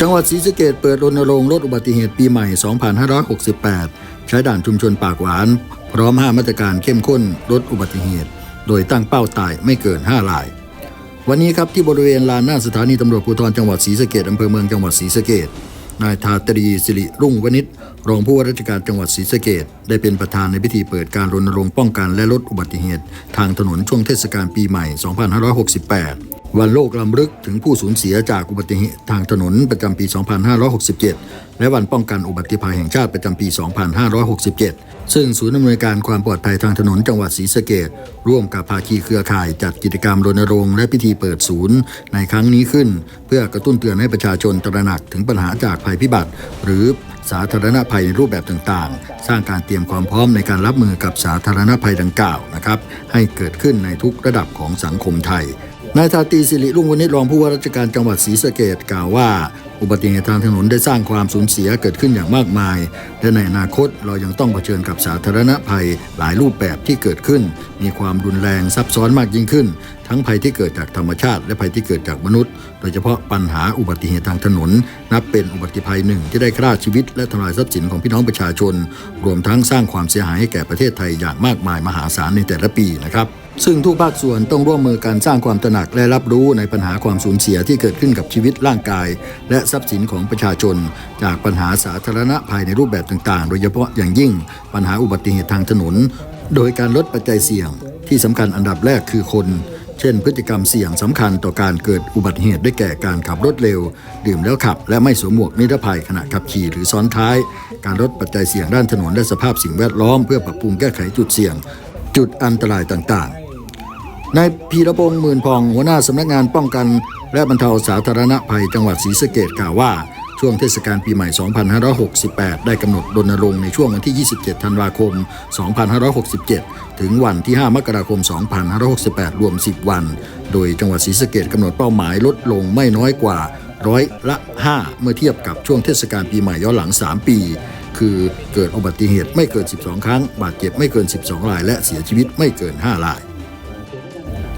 จังหวัดศรีสะเกดเปิดรณรงค์ลดอุบัติเหตุปีใหม่ 2568 ใช้ด่านชุมชนปากหวาน พร้อม 5 มาตรการเข้มข้นลดอุบัติเหตุ โดยตั้งเป้าตายไม่เกิน 5 ราย วันนี้ครับที่บริเวณลานหน้าสถานีตำรวจภูธรจังหวัดศรีสะเกดอำเภอเมืองจังหวัดศรีสะเกดนายทาตรีสิริรุ่งวณิชรองผู้ว่าราชการจังหวัดศรีสะเกดได้เป็นประธานในพิธีเปิดการรณรงค์ป้องกันและลดอุบัติเหตุ ทางถนนช่วงเทศกาลปีใหม่ 2568 วันโลกลำลึกถึงผู้สูญเสียจากอุบัติเหตุทางถนนประจำปี 2567 และวันป้องกันอุบัติภัยแห่งชาติประจำปี 2567 ซึ่งศูนย์อำนวยการความปลอดภัยทางถนนจังหวัดศรีสะเกดร่วมกับภาคีเครือข่ายจัดกิจกรรมรณรงค์และพิธีเปิดศูนย์ ในครั้งนี้ขึ้น เพื่อกระตุ้นเตือนให้ประชาชนตระหนักถึงปัญหาจากภัยพิบัติ หรือสาธารณภัยในรูปแบบต่างๆ สร้างการเตรียมความพร้อมในการรับมือกับสาธารณภัยดังกล่าวนะครับให้เกิดขึ้นในทุกระดับของสังคมไทย นายทาตีสิริรุ่งวณิชรองผู้ว่าราชการจังหวัดศรีสะเกดกล่าวว่า อุบัติเหตุทางถนนได้สร้างความสูญเสียเกิดขึ้นอย่างมากมาย และในอนาคตเรายังต้องเผชิญกับสาธารณภัยหลายรูปแบบที่เกิดขึ้น มีความรุนแรงซับซ้อนมากยิ่งขึ้น ทั้งภัยที่เกิดจากธรรมชาติ และภัยที่เกิดจากมนุษย์ โดยเฉพาะปัญหาอุบัติเหตุทางถนน นับเป็นอุบัติภัยหนึ่งที่ได้ฆ่าชีวิต และทำลายทรัพย์สินของพี่น้องประชาชน รวมทั้งสร้างความเสียหายให้แก่ประเทศไทยอย่างมากมายมหาศาลในแต่ละปีนะครับซึ่งทุกภาคส่วนต้องร่วมมือกันสร้างความตระหนักและรับรู้ในปัญหาความสูญเสียที่เกิดขึ้นกับชีวิตร่างกาย และทรัพย์สินของประชาชน จากปัญหาสาธารณภัยในรูปแบบต่างๆ โดยเฉพาะอย่างยิ่ง ปัญหาอุบัติเหตุทางถนน โดยการลดปัจจัยเสี่ยงที่สำคัญอันดับแรกคือคน เช่น พฤติกรรมเสี่ยงสำคัญต่อการเกิดอุบัติเหตุได้แก่การขับรถเร็ว ดื่มแล้วขับ และไม่สวมหมวกนิรภัยขณะขับขี่หรือซ้อนท้าย การลดปัจจัยเสี่ยงด้านถนนและสภาพสิ่งแวดล้อมเพื่อปรับปรุงแก้ไขจุดเสี่ยง จุดอันตรายต่างๆนายพีรพงษ์หมื่นพองหัวหน้าสำนักงานป้องกัน และบรรเทาสาธารณภัยจังหวัดศรีสะเกดกล่าวว่า ช่วงเทศกาลปีใหม่ 2568 ได้กำหนดรณรงค์ในช่วงวันที่ 27 ธันวาคม 2567 ถึงวันที่ 5 มกราคม 2568 รวม 10 วัน โดยจังหวัดศรีสะเกดกำหนดเป้าหมายลดลงไม่น้อยกว่าร้อยละ 5 เมื่อเทียบกับช่วงเทศกาลปีใหม่ย้อนหลัง 3 ปี คือเกิดอุบัติเหตุไม่เกิน 12 ครั้ง บาดเจ็บไม่เกิน 12 ราย และเสียชีวิตไม่เกิน 5 ราย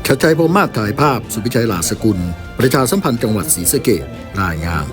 ชัดชัยพรมมากถ่ายภาพ สุพิชัยหลาสกุล ประชาสัมพันธ์จังหวัดศรีสะเกดรายงาน